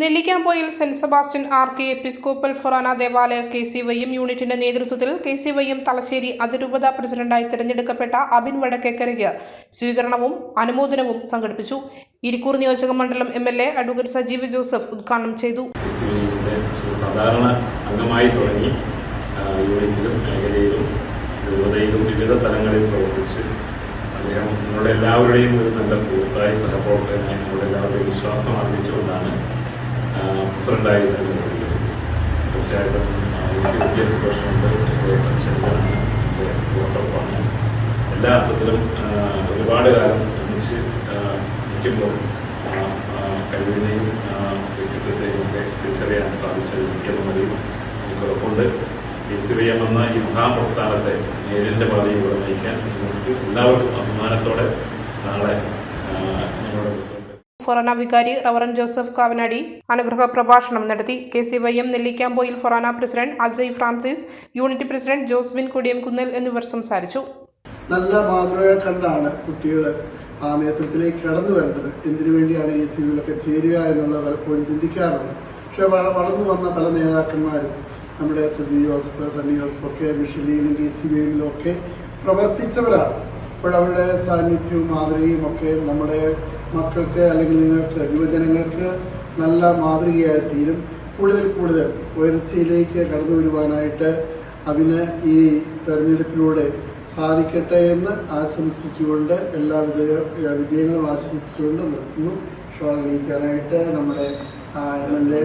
Nellikkampoyil Saint Sebastian R K Episcopal forane ദേവാലയ K C Y യൂണിറ്റിന്റെ നേതൃത്വത്തിൽ K C Y Thalassery അതിരൂപത പ്രസിഡന്റായി തിരഞ്ഞെടുക്കപ്പെട്ട അബിൻ വടക്കേക്കരയ്ക്ക് സ്വീകരണവും അനുമോദനവും സംഘടിപ്പിച്ചു. ഇരിക്കൂർ നിയോജക മണ്ഡലം M L A advocate Sajeev Joseph ഉദ്ഘാടനം ചെയ്തു. സാധാരണ അംഗമായി തുടങ്ങി യൂണിറ്റിലും മേഖലയിലും രൂപതയിലും വിവിധ തലങ്ങളിൽ പ്രവർത്തിച്ച് അദ്ദേഹം നിങ്ങളുടെ എല്ലാവരുടെയും ഒരു നല്ല സുഹൃത്തായി സഹപ്രവർത്തകനായി നിങ്ങളുടെ എല്ലാവരുടെയും വിശ്വാസം ആർജിച്ചുകൊണ്ടാണ് ആ, പ്രസിഡന്റായി തിരഞ്ഞെടുക്കുന്നത് തീർച്ചയായിട്ടും എനിക്ക് വലിയ സന്തോഷമുണ്ട് എന്റെ അച്ഛനാണ് എന്റെ എല്ലാ അർത്ഥത്തിലും ഒരുപാട് കാലം ഒന്നിച്ച് നിൽക്കുമ്പോൾ കഴിവിനെയും വ്യക്തിത്വത്തെയും ഒക്കെ തിരിച്ചറിയാൻ സാധിച്ചത് എനിക്കെന്നുള്ളതിൽ എനിക്ക് ഉറപ്പുണ്ട്. എ സി വി എം എന്ന ഈ മഹാപ്രസ്ഥാനത്തെ നേരിന്റെ പാതയിലൂടെ നയിക്കാൻ നിങ്ങൾക്ക് എല്ലാവർക്കും അഭിമാനത്തോടെ നാളെ ഫൊറാന വികാരി റവറൻ ജോസഫ് കാവനാടി. അനുഗ്രഹ പ്രഭാഷണം നടത്തി K C Y M Nellikkampoyil forane president Ajay Francis unit president Josbin Kodiyamkunnel എന്നിവർ സംസാരിച്ചു. നല്ല മാതൃക കണ്ടാണ് കുട്ടികൾ ആ നേതൃത്വത്തിലേക്ക് കടന്നു വരേണ്ടത്. എന്തിനു വേണ്ടിയാണ് ഈ സിവിലൊക്കെ ചേരുക എന്നുള്ള പലപ്പോഴും ചിന്തിക്കാറുണ്ട്. പക്ഷെ വള- വളർന്നു വന്ന പല നേതാക്കന്മാരും നമ്മുടെ സജി ജോസഫ് സണ്ണി ജോസഫ് ഒക്കെ മിഷലിയിലും കെ സി ബിയിലും ഒക്കെ പ്രവർത്തിച്ചവരാണ്. അപ്പോൾ അവരുടെ സാന്നിധ്യവും മാതൃകയും ഒക്കെ നമ്മുടെ മക്കൾക്ക് അല്ലെങ്കിൽ നിങ്ങൾക്ക് യുവജനങ്ങൾക്ക് നല്ല മാതൃകയായി തീരും. കൂടുതൽ കൂടുതൽ ഉയർച്ചയിലേക്ക് കടന്നു വരുവാനായിട്ട് അതിന് ഈ തെരഞ്ഞെടുപ്പിലൂടെ സാധിക്കട്ടെ എന്ന് ആശംസിച്ചുകൊണ്ട് എല്ലാവിധ വിജയങ്ങളും ആശംസിച്ചുകൊണ്ട് നിർത്തുന്നു. ഷോ അറിയിക്കാനായിട്ട് നമ്മുടെ M L A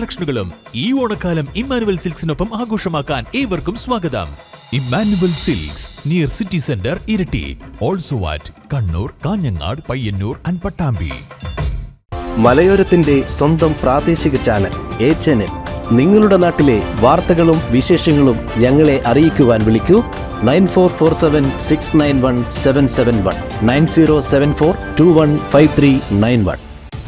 കളക്ഷനുകളും ഈ ഓണക്കാലം ഇമ്മാനുവൽ സിൽക്സിനൊപ്പം ആഘോഷമാക്കാൻ ഏവർക്കും സ്വാഗതം. Emmanuel silks near city centre ഇരട്ടി. Also at Kannur Kanhangad Payyanur and Pattambi. മലയോരത്തിന്റെ സ്വന്തം പ്രാദേശിക ചാനൽ എ ചാനൽ നിങ്ങളുടെ നാട്ടിലെ വാർത്തകളും വിശേഷങ്ങളും ഞങ്ങളെ അറിയിക്കുവാൻ വിളിക്കൂ. Nine four four seven six nine one seven seven one. Nine zero seven four two one five three nine one.